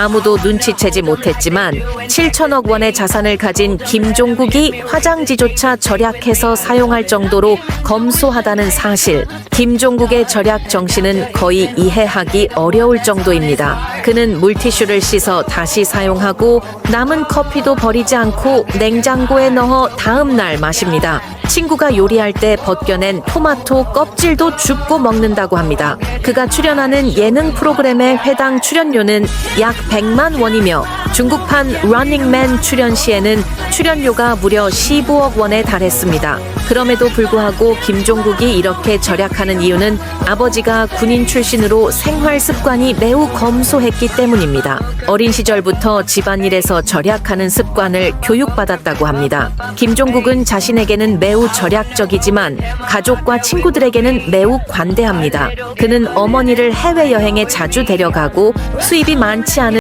아무도 눈치채지 못했지만 7천억 원의 자산을 가진 김종국이 화장지조차 절약해서 사용할 정도로 검소하다는 사실. 김종국의 절약 정신은 거의 이해하기 어려울 정도입니다. 그는 물티슈를 씻어 다시 사용하고 남은 커피도 버리지 않고 냉장고에 넣어 다음 날 마십니다. 친구가 요리할 때 벗겨낸 토마토 껍질도 줍고 먹는다고 합니다. 그가 출연하는 예능 프로그램의 회당 출연료는 약 100만 원이며 중국판 러닝맨 출연 시에는 출연료가 무려 15억 원에 달했습니다. 그럼에도 불구하고 김종국이 이렇게 절약하는 이유는 아버지가 군인 출신으로 생활 습관이 매우 검소했기 때문입니다. 어린 시절부터 집안일에서 절약하는 습관을 교육받았다고 합니다. 김종국은 자신에게는 매우 절약적이지만 가족과 친구들에게는 매우 관대합니다. 그는 어머니를 해외여행에 자주 데려가고 수입이 많지 않은